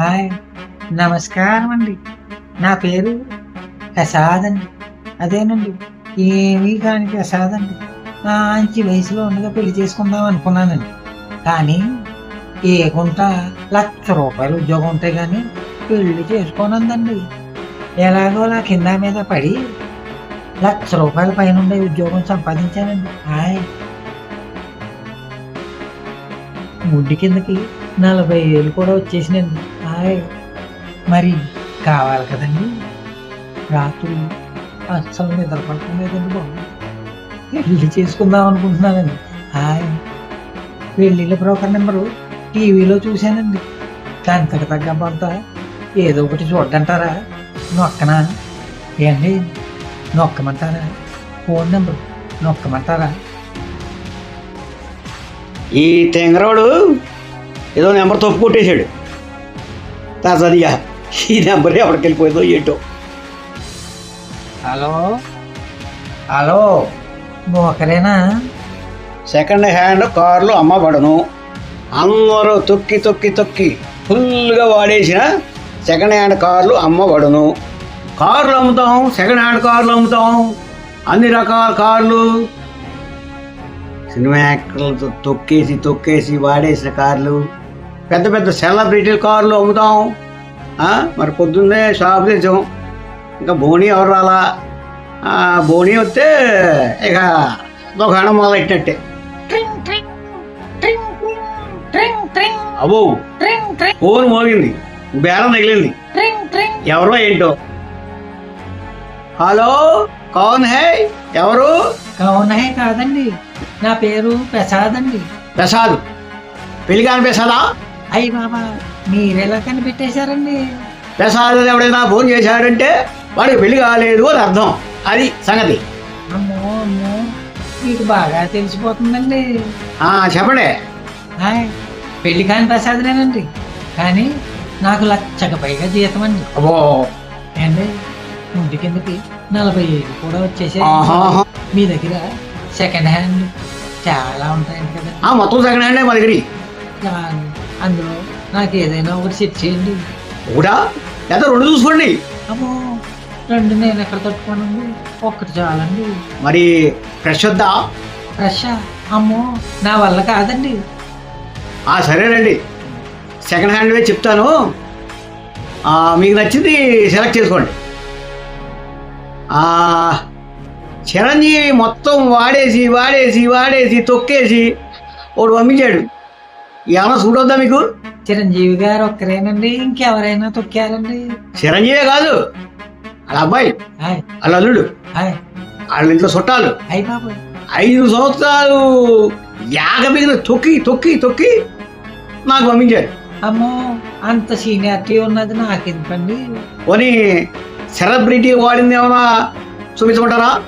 Hi. నమస్కారం అండి నా పేరు ప్రసాద్ అండి అదేనండి ఏమీ కాని ప్రసాద్ అండి మంచి వయసులో ఉండగా పెళ్ళి చేసుకుందాం అనుకున్నానండి. కానీ ఏ గుంట లక్ష రూపాయలు ఉద్యోగం ఉంటే కానీ పెళ్ళి చేసుకోనందండి. ఎలాగో నా కింద మీద పడి లక్ష రూపాయల పైన ఉండే ఉద్యోగం సంపాదించానండి. హాయ్. ముడ్డి కిందకి నలభై ఏళ్ళు కూడా వచ్చేసినండి హాయ్. మరి కావాలి కదండి? రాత్రి అస్సలు నిద్రపడటం లేదండి బాబు. పెళ్ళి చేసుకుందాం అనుకుంటున్నానండి. హాయ్. పెళ్ళిళ్ళ బ్రోకర్ నెంబరు టీవీలో చూశానండి. దానికి తగ్గ పంత ఏదో ఒకటి చూడంటారా నొక్కనా? ఏండి నొక్కమంటారా? Phone number నొక్కమంటారా? ఈ తెంగరోడు ఏదో నెంబర్ తప్పు కొట్టేశాడు. తాజాదిగా ఈ నెంబర్ ఎవరికి వెళ్ళిపోయిందో ఏంటో. హలో? హలో? ఒకరేనా సెకండ్ హ్యాండ్ కార్లు అమ్మబడను. అందరూ తొక్కి తొక్కి తొక్కి ఫుల్గా వాడేసిన సెకండ్ హ్యాండ్ కార్లు అమ్మబడును. కార్లు అమ్ముతాం సెకండ్ హ్యాండ్ కార్లు అమ్ముతాం. అన్ని రకాల కార్లు. సినిమా యాక్టర్లతో తొక్కేసి తొక్కేసి వాడేసిన కార్లు. పెద్ద పెద్ద సెలబ్రిటీల కార్లు అమ్ముతాం. ఆ, మరి పొద్దున్నే షాప్ తెచ్చాం. ఇంకా బోనీ ఎవరు రాలా? ఆ, బోనీ వస్తే ఇక దుకాణం మొదలెట్టినట్టే. అబ్బో ఫోన్ మోగింది. బేరం తగిలింది. ఎవరో ఏంటో? హలో కౌన్ హే? ఎవరు? అవునాయి కాదండి. నా పేరు ప్రసాద్ అండి. ప్రసాద్. పెళ్ళి కాని ప్రసాదా? అయ్యి బాబా మీరెలా కనిపెట్టేశారండి? ప్రసాద్ ఎవడైనా ఫోన్ చేశాడంటే వాడికి పెళ్ళి కాలేదు అని అర్థం. అది సంగతి. అమ్మో అమ్మో మీకు బాగా తెలిసిపోతుందండి. ఆ, చెప్పండి. హాయ్ పెళ్ళి కాని ప్రసాదనేనండి కానీ నాకు లచ్చక పైగా జీతం అండి. అబ్బో. ఏండి ముందు కిందకి నలభై ఐదు కూడా వచ్చేసాయి. మీ దగ్గర సెకండ్ హ్యాండ్ చాలా ఉంటాయండి కదా. ఆ, మొత్తం సెకండ్ హ్యాండే మా దగ్గర. అందులో నాకు ఏదైనా ఒకటి సెట్ చేయండి. ఒకటా? లేదా రెండు చూసుకోండి. అమ్మో రెండు నేను ఎక్కడ తట్టుకోనండి? ఒక్కటి చాలండి. మరి ఫ్రెష్ వద్దా? ఫ్రెష్? అమ్మో నా వల్ల కాదండి. ఆ, సరేనండి. సెకండ్ హ్యాండ్వే చెప్తాను. మీకు నచ్చింది సెలెక్ట్ చేసుకోండి. చిరంజీవి మొత్తం వాడేసి వాడేసి వాడేసి తొక్కేసి ఒకడు పంపించాడు. ఏమన్నా చూడొద్దా మీకు? చిరంజీవి గారు ఒక్కరేనండి ఇంకెవరైనా తొక్కారండి చిరంజీవే కాదు వాళ్ళ అబ్బాయి హాయ్ వాళ్ళ అల్లుడు. హాయ్ వాళ్ళ ఇంట్లో చుట్టాలు హాయ్ బాబు. ఐదు సంవత్సరాలు యాగ మీద తొక్కి తొక్కి తొక్కి నాకు పంపించారు. అమ్మో అంత సీనియారిటీ ఉన్నది నాకెందుకండి? పోనీ సెలబ్రిటీ వాడింది ఏమైనా చూపించమంటారా?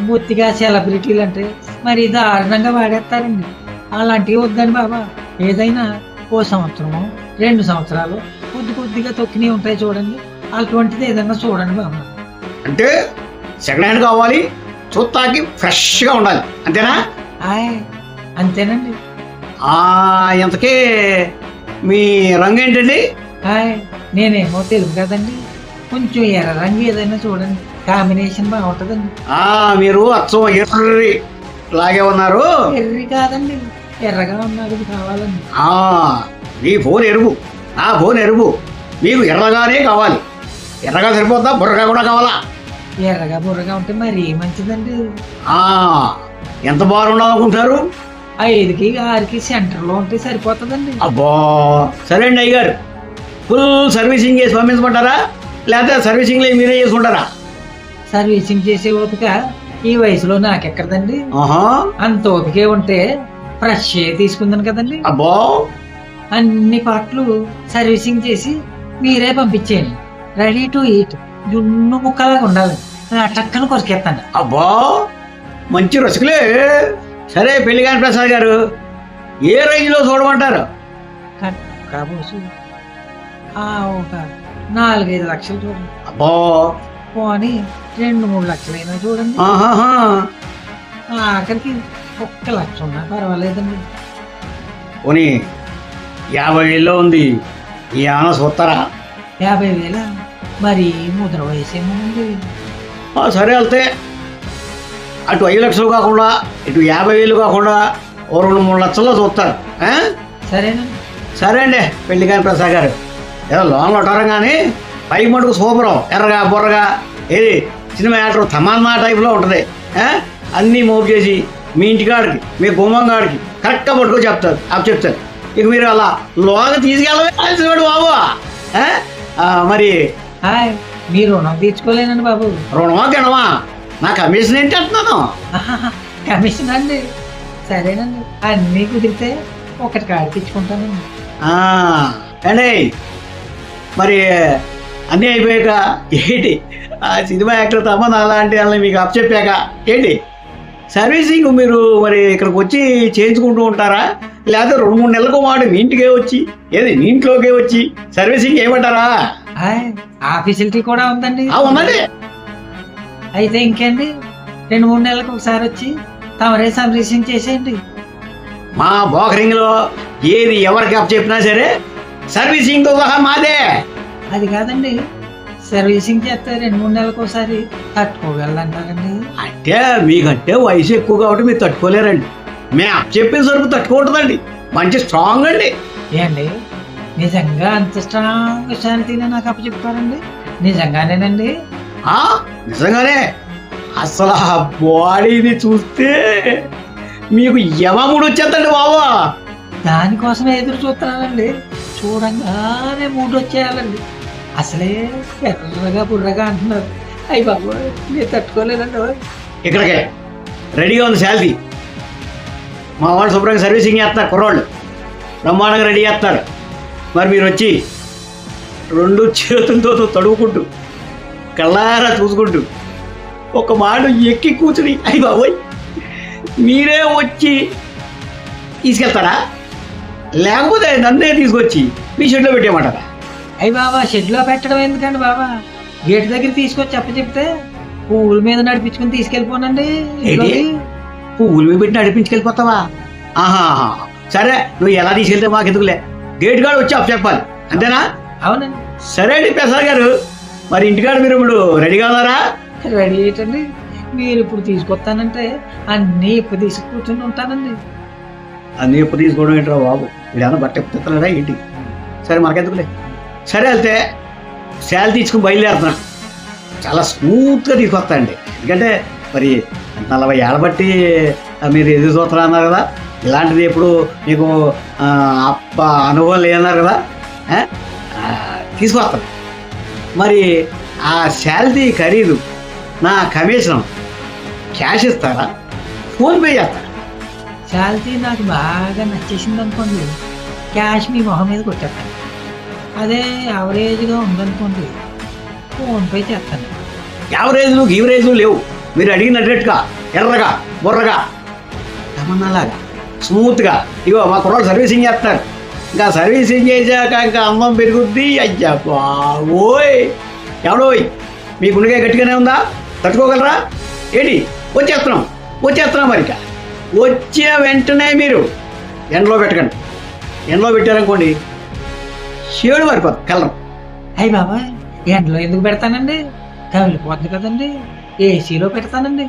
బొత్తిగా సెలబ్రిటీలు అంటే మరి దారుణంగా వాడేస్తారండి. అలాంటివి వద్దండి బాబా. ఏదైనా ఓ సంవత్సరము రెండు సంవత్సరాలు కొద్ది కొద్దిగా తొక్కినవి ఉంటాయి చూడండి. అటువంటిది ఏదైనా చూడండి బాబా. అంటే సెకండ్ హ్యాండ్ కావాలి చూస్తాకి ఫ్రెష్గా ఉండాలి. అంతేనా? అంతేనండి. ఇంతకీ మీ రంగు ఏంటండి? నేనేమో తెలుగు కదండి. కొంచెం ఎర్ర రంగు ఏదైనా చూడండి. కాంబినేషన్ బాగుంటుందండి. ఆ, మీరు అచ్చం ఎర్రి లాగే ఉన్నారు. ఎర్రి కాదండి. ఎర్రగా ఉన్నది కావాలండి ఆ, మీ ఫోన్ ఎరుపు నా ఫోన్ ఎరుపు మీకు ఎర్రగానే కావాలి. ఎర్రగా సరిపోద్దా? బుర్రగా కూడా కావాలా? ఎర్రగా బుర్రగా ఉంటే మరీ మంచిదండి. ఆ, ఎంత బాగుండాలనుకుంటారు ఐదుకి ఆరుకి సెంటర్లో ఉంటే సరిపోతుందండి. అబ్బా సరే అండి అయ్యారు ఫుల్ సర్వీసింగ్ చేసి పంపించమంటారా? లేకపోతే సర్వీసింగ్ మీరే చేసుకుంటారా? సర్వీసింగ్ చేసే ఓపిక ఈ వయసులో నాకెక్కడదండి ఆహా. అంత ఓపికే ఉంటే ఫ్రెష్ తీసుకుందాను కదండి. అబ్బో! అన్ని పాటలు సర్వీసింగ్ చేసి మీరే పంపించేయండి. రెడీ టు ఈట్ జున్ను ముక్కలాగా ఉండాలి. టక్కన కొరికేస్తాను. అబ్బా! మంచి రసికులే. సరే పెళ్ళి కాని ప్రసాద్ గారు ఏ రేంజ్లో చూడమంటారు? కాబోసు. ఒక నాలుగైదు లక్షలు చూడండి. అబ్బో! పోనీ రెండు మూడు లక్షలైనా చూడండి. ఆఖరికి ఒక్క లక్ష ఉన్నా పర్వాలేదండి. పోనీ యాభై వేల్లో ఉంది. ఏమైనా చూస్తారా యాభై వేల? మరి ముద్ర వయసు ఏమోనండి ఆ, సరే వెళ్తే. అటు ఐదు లక్షలు కాకుండా ఇటు యాభై వేలు కాకుండా ఓ రెండు మూడు లక్షల్లో చూస్తారు? సరేనండి సరే అండి పెళ్ళి కాని ప్రసాద్ గారు. ఏదో లోన్లు ఉంటారం కానీ పై మటుకు సూపరం. ఎర్రగా బుర్రగా. ఏది? సినిమా యాక్టర్ తమన్నా టైప్లో ఉంటుంది? అన్నీ మోపు చేసి మీ ఇంటికాడికి మీ గుమ్మంగాడికి కరెక్ట్గా పట్టుకో చెప్తారు. అప్ చెప్తారు. ఇక మీరు అలా లోగా తీసుకెళ్ళవాడు బాబు. మరి హాయ్ మీ రుణం తీర్చుకోలేనండి బాబు. రుణమా గణమా నా కమిషన్ ఏంటి అంటున్నాను? కమిషన్ అండి. సరేనండి అన్నీ కుదిరితే ఒకటి కాడి తెచ్చుకుంటానండి. ఆ, అండి మరి అన్నీ అయిపోయాక ఏంటి? ఆ సినిమా యాక్టర్ తమ్మని అలాంటి వాళ్ళని మీకు అప్పచెప్పాక ఏంటి? సర్వీసింగ్ మీరు మరి ఇక్కడికి వచ్చి చేయించుకుంటూ ఉంటారా? లేకపోతే రెండు మూడు నెలలకు వాడు మీ ఇంటికే వచ్చి ఏది మీ ఇంట్లోకే వచ్చి సర్వీసింగ్ ఏమంటారా? ఆ ఫెసిలిటీ కూడా ఉందండి. ఉందండి అయితే ఇంకేంటి? రెండు మూడు నెలలకు ఒకసారి వచ్చి తమరే సర్వీసింగ్ చేసేయండి. మా బోకరింగ్లో ఏది ఎవరికి అప్పచెప్పినా సరే సర్వీసింగ్తో సహా మాదే. అది కాదండి సర్వీసింగ్ చేస్తే రెండు మూడు నెలలకు ఒకసారి తట్టుకోగలంటారండి అంటే మీకంటే వయసు ఎక్కువ కాబట్టి మీరు తట్టుకోలేరండి. మేము చెప్పిన సరుకు తట్టుకుంటుందండి. మంచి స్ట్రాంగ్ అండి. ఏండి? నిజంగా అంత స్ట్రాంగ్ శాంతిని నాకు అప్పచెప్తారండి? నిజంగానేనండి? ఆ, నిజంగానే? అసలు ఆ బాడీని చూస్తే మీకు యమముడు వచ్చేద్దండి బాబా. దానికోసమే ఎదురు చూస్తున్నానండి. చూడంగానే మూడు వచ్చేయాలండి అసలే ఎర్రగా బుర్రగా అంటున్నారు. అయ్యి బాబు నేను తట్టుకోలేదండి ఇక్కడికే. రెడీగా ఉంది శాలరీ మా వాళ్ళు శుభ్రంగా సర్వీసింగ్ చేస్తారు కుర్రోళ్ళు. బ్రహ్మాండంగా రెడీ చేస్తారు మరి మీరు వచ్చి రెండు చేతులతో తడువుకుంటూ కళ్ళారా చూసుకుంటూ ఒక మాట ఎక్కి కూర్చుని అయ్యి బాబోయ్ మీరే వచ్చి తీసుకెళ్తారా? లేకపోతే నన్నే తీసుకొచ్చి మీ షెడ్లో పెట్టేయమంటారా? అయ్యి బాబా షెడ్లో పెట్టడం ఎందుకండి బాబా? గేట్ దగ్గర తీసుకొచ్చి చెప్పచెప్తే పువ్వుల మీద నడిపించుకుని తీసుకెళ్ళిపోనండి ఇంట్లోకి. పువ్వులు మీద పెట్టి నడిపించుకెళ్ళిపోతావా? ఆహా సరే నువ్వు ఎలా తీసుకెళ్తే మాకు ఎందుకులే గేట్ కాడ వచ్చి అప్పు చెప్పాలి అంతేనా? అవునండి. సరే అండి ప్రసాద్ గారు మరి ఇంటికాడ మీరు ఇప్పుడు రెడీగా ఉన్నారా? రెడీ ఏంటండి మీరు ఇప్పుడు తీసుకొస్తానంటే అన్నీ ఇప్పుడు తీసుకు కూర్చుని ఉంటానండి. అన్నీ ఎప్పుడు తీసుకోవడం ఏంట్రా బాబు? వీడేమన్నా బట్ట ఎప్పుతున్నాడా ఏంటి? సరే మనకెందుకులే. సరే వెళ్తే శాల తీసుకుని బయలుదేరుతున్నాను. చాలా స్మూత్గా తీసుకొస్తానండి. ఎందుకంటే మరి నలభై ఏళ్ళ బట్టి మీరు ఎదురు చూస్తున్నా అన్నారు కదా. ఇలాంటిది ఎప్పుడు మీకు అప్ప అనుభవం లేదన్నారు కదా. తీసుకొస్తాను. మరి ఆ శాలరీ ఖరీదు నా కమిషన్ క్యాష్ ఇస్తారా? ఫోన్పే చేస్తారా? శాలరీ నాకు బాగా నచ్చేసింది అనుకోండి క్యాష్ మీ మొహం మీద కొట్టేస్తాను. అదే యావరేజ్గా ఉందనుకోండి. ఫోన్పే చేస్తాను. యావరేజ్లు గీవరేజ్లు లేవు. మీరు అడిగినట్టుగా ఎర్రగా బుర్రగా తమన్నాలాగా స్మూత్గా. ఇగో మా కుర్రాడు సర్వీసింగ్ చేస్తారు ఇంకా సర్వీసింగ్ చేశాక ఇంకా అమ్మం పెరుగుద్ది. అయ్యా బావోయ్ ఎవడోయ్? మీ గుండెగా గట్టిగానే ఉందా? తట్టుకోగలరా? ఏంటి వచ్చేస్తున్నాం. వచ్చేస్తున్నాం మరి వచ్చే వచ్చిన వెంటనే మీరు ఎండలో పెట్టకండి. ఎండలో పెట్టారనుకోండి షేడు మారిపోతుంది కలర్ అయ్యి బాబా ఎండలో ఎందుకు పెడతానండి? కమిలిపోతుంది కదండి. ఏసీలో పెడతానండి.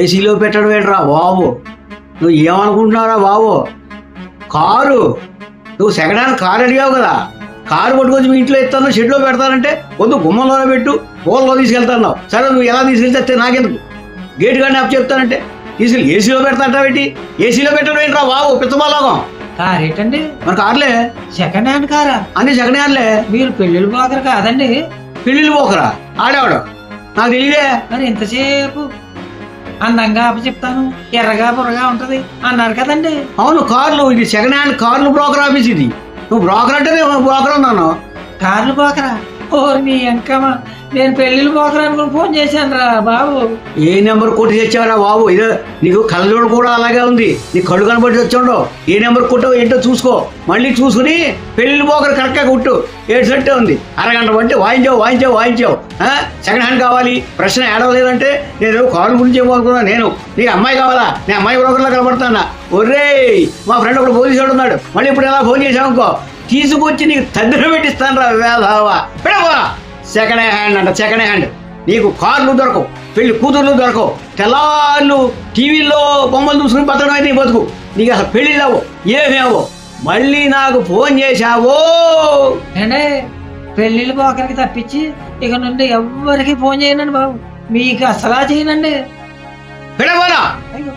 ఏసీలో పెట్టడం ఏంట్రా బాబు? నువ్వు ఏమనుకుంటున్నారా బాబు? కారు. నువ్వు సెకండ్ హ్యాండ్ కారు అడిగావు కదా. కారు పట్టుకొచ్చి మీ ఇంట్లో ఇస్తాను షెడ్లో పెడతానంటే వద్దు గుమ్మంలోనే పెట్టు పూలలో తీసుకెళ్తాను సరే నువ్వు ఎలా తీసుకెళ్తే నాకెందుకు? గేట్ కానీ అప్పు చెప్తానంటే తీసుకెళ్ళి ఏసీలో పెడతాంటావేంటి ఏసీలో పెట్టడం ఏంట్రా బాబు? పిచ్చబాలోకం కార్ ఏంటండి? మన కార్లే? సెకండ్ హ్యాండ్ కారా? అన్ని సెకండ్ హ్యాండ్లే మీరు పెళ్ళిళ్ళు పోకరు కాదండి. పెళ్ళిళ్ళు పోకరా ఆడేవాడు? నాకు తెలియదే మరి ఎంతసేపు అందంగా చెప్తాను ఎర్రగా బుర్రగా ఉంటది. అన్నారు కదండి. అవును కార్లు. ఇది సెకండ్ హ్యాండ్ కార్లు బ్రోకర్ ఆఫీస్ ఇది. నువ్వు బ్రోకర్ అంటే బ్రోకర్ అన్నాను. కార్లు పోకరా ఓరి నీ అంకమా నేను పెళ్ళిళ్ళు పోకరా ఫోన్ చేశాను రా బాబు. ఏ నెంబర్ కొట్టి తెచ్చావరా బాబు? ఇదో నీకు కళ్ళజోడు కూడా అలాగే ఉంది. నీ కళ్ళు కనబడి వచ్చాడో ఏ నెంబర్ కొట్టావు ఏంటో చూసుకో. మళ్ళీ చూసుకుని పెళ్ళి పోకరు కరెక్ట్గా కుట్టు. ఏడు ఉంది. అరగంట బట్టి వాయించావు వాయించావు వాయించావు. సెకండ్ హ్యాండ్ కావాలి. ప్రశ్న ఏడవలేదంటే నేను కారు గురించి ఏమనుకున్నా నేను నీకు అమ్మాయి కావాలా? నేను అమ్మాయి బ్రోకర్లో కనబడతానా ఒర్రే మా ఫ్రెండ్ ఒకడు పోలీసు వాడు ఉన్నాడు. మళ్ళీ ఇప్పుడు ఎలా ఫోన్ చేసావు అనుకో? తీసుకొచ్చి నీకు తద్దిన పెట్టిస్తాను రా వేధవా పెడవా సెకండ్ హ్యాండ్ అంట సెకండ్ హ్యాండ్ నీకు కార్లు దొరకవు పెళ్ళి కూతుర్లు దొరకవు. తెల్లార్లు టీవీలో బొమ్మలు చూసుకుని బతకడం అయితే నీ బతుకు. నీకు అసలు పెళ్ళిళ్ళు అవ్వవు ఏమేవో మళ్ళీ నాకు ఫోన్ చేశావో? అంటే పెళ్ళిళ్ళు పోకరికి తప్పించి ఇక నుండి ఎవ్వరికి ఫోన్ చేయనండి బాబు. మీకు అసలా చేయనండి. అయ్యో.